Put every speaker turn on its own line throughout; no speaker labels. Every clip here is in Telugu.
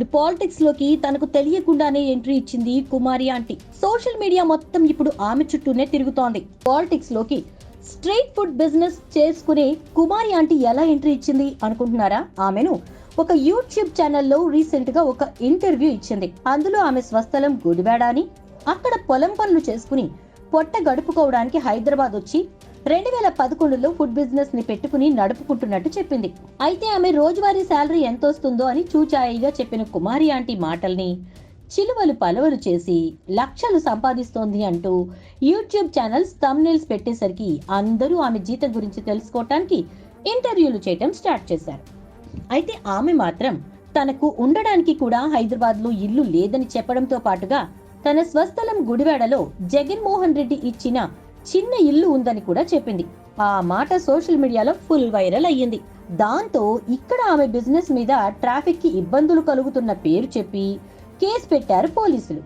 పాలిటిక్స్లోకి తనకు తెలియకుండానే ఎంట్రీ ఇచ్చింది కుమారి ఆంటీ. సోషల్ మీడియా మొత్తం ఇప్పుడు ఆమె చుట్టూనే తిరుగుతోంది. పాలిటిక్స్లోకి స్ట్రీట్ ఫుడ్ బిజినెస్ చేసుకునే కుమారి ఆంటీ ఎలా ఎంట్రీ ఇచ్చింది అనుకుంటున్నారా? ఆమెను ఒక యూట్యూబ్ ఛానల్లో రీసెంట్గా ఒక ఇంటర్వ్యూ ఇచ్చింది. అందులో ఆమె స్వస్థలం గుడివాడ అని అక్కడ పొలం పనులు చేసుకుని పొట్ట గడుపుకోవడానికి హైదరాబాద్ వచ్చి రెండు వేల పదకొండులో ఫుడ్ బిజినెస్ని పెట్టుకుని నడుపుకుంటున్నట్టు చెప్పింది. అయితే ఆమె రోజువారీ శాలరీ ఎంత వస్తుందో అని చూచాయిగా చెప్పిన కుమారి ఆంటీ మాటల్ని చిలువలు పలువలు చేసి లక్షలు సంపాదిస్తోంది అంటూ యూట్యూబ్ ఛానల్స్ తమ్నెల్స్ పెట్టేసరికి అందరూ ఆమె జీతం గురించి తెలుసుకోవటానికి ఇంటర్వ్యూలు చేయటం స్టార్ట్ చేశారు. అయితే ఆమె మాత్రం తనకు ఉండడానికి కూడా హైదరాబాద్లో ఇల్లు లేదని చెప్పడంతో పాటుగా తన స్వస్థలం గుడివాడలో జగన్మోహన్ రెడ్డి ఇచ్చిన చిన్న ఇల్లు ఉందని కూడా చెప్పింది. ఆ మాట సోషల్ మీడియాలో ఫుల్ వైరల్ అయ్యింది. దాంతో ఇక్కడ ఆమె బిజినెస్ మీద ట్రాఫిక్కి ఇబ్బందులు కలుగుతున్న పేరు చెప్పి కేసు పెట్టారు పోలీసులు.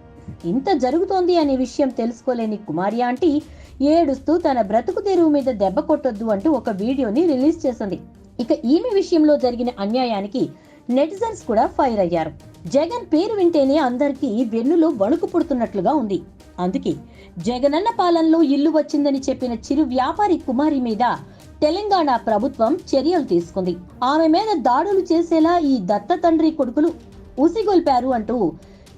ఇంత జరుగుతోంది అనే విషయం తెలుసుకోలేని కుమారి ఆంటీ ఏడుస్తూ తన బ్రతుకు తెరువు మీద దెబ్బ కొట్టొద్దు అంటూ ఒక వీడియోని రిలీజ్ చేసింది. ఇక ఈమె విషయంలో జరిగిన అన్యాయానికి నెటిజన్స్ కూడా ఫైర్ అయ్యారు. జగన్ పేరు వింటేనే అందరికీ వెన్నులో వణుకు పుడుతున్నట్లుగా ఉంది. అందుకే జగనన్న పాలనలో ఇల్లు వచ్చిందని చెప్పిన చిరు వ్యాపారి కుమారి మీద తెలంగాణ ప్రభుత్వం చర్యలు తీసుకుంది. ఆమె మీద దాడులు చేసేలా ఈ దత్త తండ్రి కొడుకులు ఉసిగొల్పారు అంటూ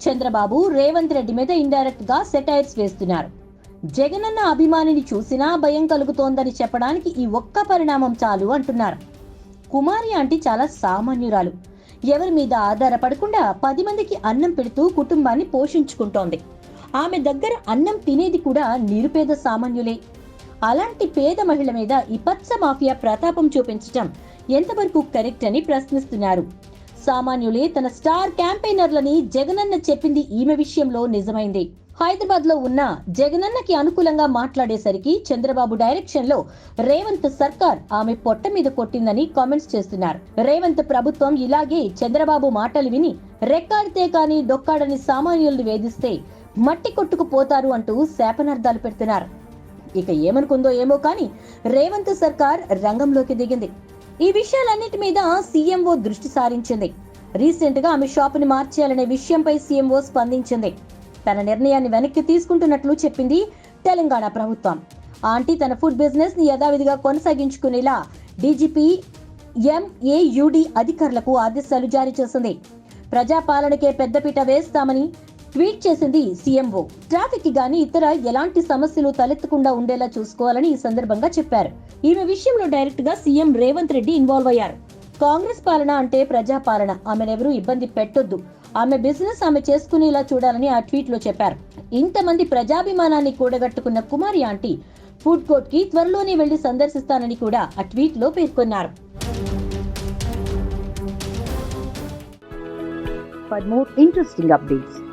చంద్రబాబు రేవంత్ రెడ్డి మీద ఇండైరెక్ట్గా సెటైర్స్ వేస్తున్నారు. జగనన్న అభిమానిని చూసినా భయం కలుగుతోందని చెప్పడానికి ఈ ఒక్క పరిణామం చాలు అంటున్నారు. కుమారి ఆంటీ చాలా సామాన్యురాలు. ఎవరి మీద ఆధారపడకుండా పది మందికి అన్నం పెడుతూ కుటుంబాన్ని పోషించుకుంటోంది. ఆమె దగ్గర అన్నం తినేది కూడా నిరుపేద సామాన్యులే. అలాంటి పేద మహిళ మీద ఈ పచ్చ మాఫియా ప్రతాపం చూపించటం ఎంతవరకు కరెక్ట్ అని ప్రశ్నిస్తున్నారు. సామాన్యులే తన స్టార్ క్యాంపెయినర్లని జగనన్న చెప్పింది ఈమె విషయంలో నిజమైంది. హైదరాబాద్లో ఉన్న జగనన్నకి అనుకూలంగా మాట్లాడేసరికి చంద్రబాబు డైరెక్షన్లో రేవంత్ సర్కార్ ఆమె పొట్ట మీద కొట్టిందని కామెంట్స్ చేస్తున్నారు. రేవంత్ ప్రభుత్వం ఇలాగే చంద్రబాబు మాటలు విని రెక్కాడితే కానీ డొక్కాడని సామాన్యుల్ని వేధిస్తే మట్టి కొట్టుకుపోతారు అంటూ శాపనార్థాలు పెడుతున్నారు. ఇక ఏమనుకుందో ఏమో కానీ రేవంత్ సర్కార్ రంగంలోకి దిగింది. ఈ విషయాలన్నిటి మీద సీఎంఓ దృష్టి సారించింది. రీసెంట్గా ఆమె షాపుని మార్చేయాలనే విషయంపై సీఎంఓ స్పందించింది. తన నిర్ణయాన్ని వెనక్కి తీసుకుంటున్నట్లు చెప్పింది తెలంగాణ ప్రభుత్వం. ఆంటీ తన ఫుడ్ బిజినెస్ని యథావిధిగా కొనసాగించుకునేలా డీజీపీ ఎంఏయుడి అధికారులకు ఆదేశాలు జారీ చేసింది. ప్రజాపాలనకే పెద్దపీట వేస్తామని ట్వీట్ చేసింది సీఎంఓ ట్రాఫిక్కి గాని ఇతర ఎలాంటి సమస్యలు తలెత్తకుండా ఉండేలా చూసుకోవాలని ఈ సందర్భంగా చెప్పారు. ఈమె విషయంలో డైరెక్ట్గా సీఎం రేవంత్ రెడ్డి ఇన్వాల్వ్ అయ్యారు. కాంగ్రెస్ పాలన అంటే ప్రజాపాలన. ఆమెనెవరూ ఇబ్బంది పెట్టొద్దు. ఆమె బిజినెస్ ఆమె చేసుకునేలా చూడాలని ఆ ట్వీట్లో చెప్పారు. ఇంతమంది ప్రజాభిమానాన్ని కూడగట్టుకున్న కుమారి ఆంటీ ఫుడ్ కోర్ట్కి త్వరలోనే వెళ్ళి సందర్శిస్తానని కూడా ఆ ట్వీట్లో పేర్కొన్నారు. For more interesting updates,